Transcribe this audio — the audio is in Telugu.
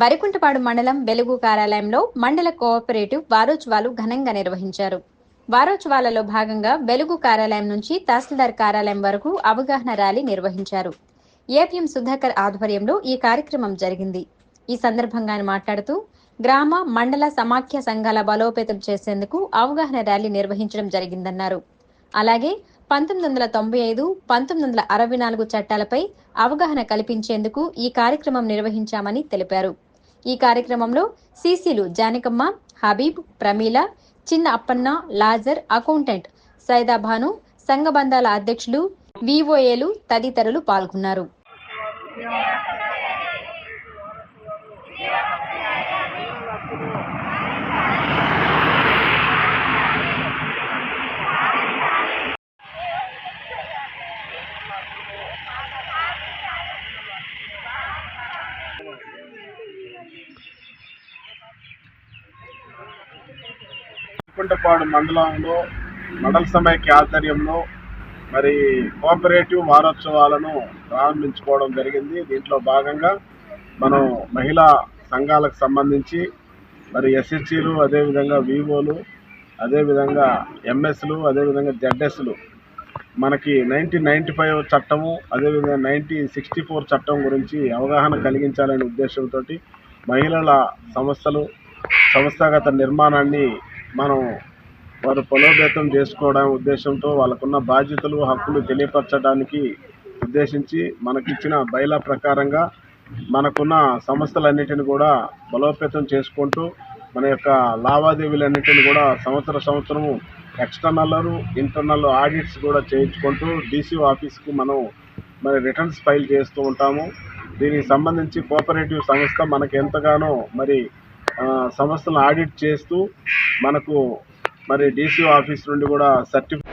వరికుంటపాడు మండలం వెలుగు కార్యాలయంలో మండల కోఆపరేటివ్ వారోత్సవాలు ఘనంగా నిర్వహించారు. వారోత్సవాలలో భాగంగా వెలుగు కార్యాలయం నుంచి తహసీల్దార్ కార్యాలయం వరకు అవగాహన ర్యాలీ నిర్వహించారు. ఏపీఎం సుధాకర్ ఆధ్వర్యంలో ఈ కార్యక్రమం జరిగింది. ఈ సందర్భంగా ఆయన మాట్లాడుతూ గ్రామ మండల సమాఖ్య సంఘాల బలోపేతం చేసేందుకు అవగాహన ర్యాలీ నిర్వహించడం జరిగిందన్నారు. అలాగే పంతొమ్మిది వందల తొంభై ఐదు పంతొమ్మిది వందల అరవై నాలుగు చట్టాలపై అవగాహన కల్పించేందుకు ఈ కార్యక్రమం నిర్వహించామని తెలిపారు. ఈ కార్యక్రమంలో సీసీలు జానకమ్మ హబీబ్ ప్రమీల చిన్న అప్పన్న లాజర్ అకౌంటెంట్ సైదాభాను సంఘబంధాల అధ్యక్షులు వివోఏలు తదితరులు పాల్గొన్నారు. కుంటపాడు మండలంలో మండల సమైక్య ఆధ్వర్యంలో మరి కోఆపరేటివ్ వారోత్సవాలను ప్రారంభించుకోవడం జరిగింది. దీంట్లో భాగంగా మనం మహిళా సంఘాలకు సంబంధించి మరి ఎస్ఎస్సీలు అదేవిధంగా వివోలు అదేవిధంగా ఎంఎస్లు అదేవిధంగా జెడ్ఎస్లు మనకి నైన్టీన్ నైంటీ ఫైవ్ చట్టము అదేవిధంగా నైన్టీన్ సిక్స్టీ ఫోర్ చట్టం గురించి అవగాహన కలిగించాలనే ఉద్దేశంతో మహిళల సంస్థలు సంస్థాగత నిర్మాణాన్ని మనం వారు బలోపేతం చేసుకోవడం ఉద్దేశంతో వాళ్ళకున్న బాధ్యతలు హక్కులు తెలియపరచడానికి ఉద్దేశించి మనకిచ్చిన బైలా ప్రకారంగా మనకున్న సంస్థలన్నిటిని కూడా బలోపేతం చేసుకుంటూ మన యొక్క లావాదేవీలన్నిటిని కూడా సంవత్సర సంవత్సరము ఎక్స్టర్నల్ ఇంటర్నల్ ఆడిట్స్ కూడా చేయించుకుంటూ డీసీ ఆఫీస్కి మనం మరి రిటర్న్స్ ఫైల్ చేస్తూ ఉంటాము. దీనికి సంబంధించి కోఆపరేటివ్ సంస్థ మనకు ఎంతగానో మరి సంస్థలను ఆడిట్ చేస్తూ మనకు మరి డీసీ ఆఫీస్ నుండి కూడా సర్టిఫికేట్